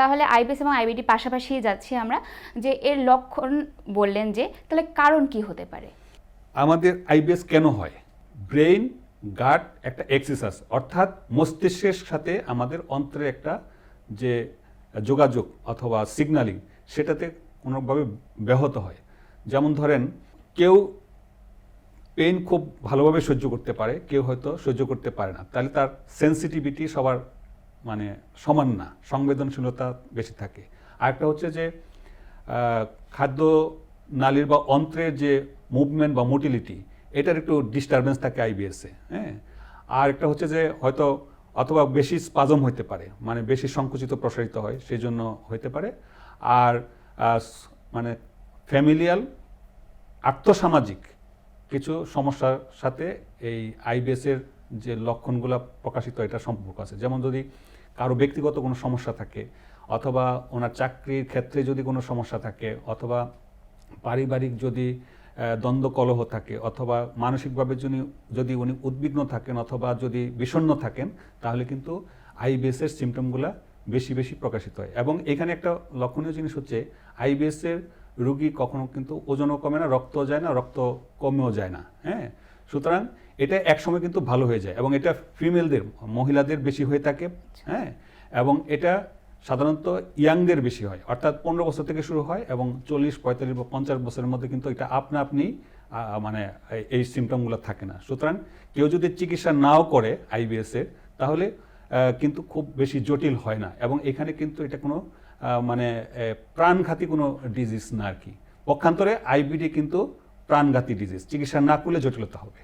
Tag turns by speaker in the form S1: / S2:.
S1: তাহলে আইবিএস এবং আইবিডি পাশাপাশি যাচ্ছি আমরা, যে এর লক্ষণ বললেন যে, তাহলে কারণ কি হতে পারে?
S2: আমাদের আইবিএস কেন হয়? ব্রেইন গার্ড একটা এক্সারসাইজ অর্থাৎ মস্তিষ্কের সাথে আমাদের অন্তরে একটা যে যোগাযোগ অথবা সিগন্যালিং সেটাতে কোনোভাবে ব্যাহত হয়। যেমন ধরেন, কেউ পেন খুব ভালোভাবে সহ্য করতে পারে, কেউ হয়তো সহ্য করতে পারে না। তাহলে তার সেন্সিটিভিটি সবার মানে সমান না, সংবেদনশীলতা বেশি থাকে। আরেকটা হচ্ছে যে খাদ্য নালীর বা অন্ত্রের যে মুভমেন্ট বা মোটিলিটি এটার একটু ডিস্টারবেন্স থাকে আইবিএসে হ্যাঁ? আর একটা হচ্ছে যে, হয়তো অথবা বেশি স্পাজম হতে পারে মানে বেশি সংকুচিত, প্রসারিত হয় সেই জন্য হতে পারে। আর মানে ফ্যামিলিয়াল আর্থসামাজিক কিছু সমস্যার সাথে এই আইবিএসের যে লক্ষণগুলো প্রকাশিত এটা সম্পর্ক আছে। যেমন যদি কারও ব্যক্তিগত কোনো সমস্যা থাকে, অথবা ওনার চাকরির ক্ষেত্রে যদি কোনো সমস্যা থাকে, অথবা পারিবারিক যদি দ্বন্দ্ব, কলহ থাকে, অথবা মানসিকভাবে যদি যদি উনি উদ্বিগ্ন থাকেন, অথবা যদি বিষণ্ণ থাকেন, তাহলে কিন্তু আইবিএসের সিমটমগুলা বেশি বেশি প্রকাশিত হয়। এবং এখানে একটা লক্ষণীয় জিনিস হচ্ছে আইবিএসের রুগী কখনো কিন্তু ওজনও কমে না রক্ত যায় না, রক্ত কমেও যায় না হ্যাঁ? সুতরাং এটা একসময় কিন্তু ভালো হয়ে যায় এবং এটা ফিমেলদের, মহিলাদের বেশি হয়ে থাকে হ্যাঁ? এবং এটা সাধারণত ইয়াংদের বেশি হয়। অর্থাৎ পনেরো বছর থেকে শুরু হয় এবং চল্লিশ, পঁয়তাল্লিশ বা পঞ্চাশ বছরের মধ্যে কিন্তু এটা আপনা আপনি মানে এই- সিমটমগুলো থাকে না। সুতরাং কেউ যদি চিকিৎসা নাও করে আইবিএস এর, তাহলে কিন্তু খুব বেশি জটিল হয় না এবং এখানে কিন্তু এটা কোনো মানে প্রাণঘাতী কোনো ডিজিজ না আর কি। পক্ষান্তরে আইবিডি কিন্তু প্রাণঘাতী ডিজিজ চিকিৎসা না করলে জটিলতা হবে।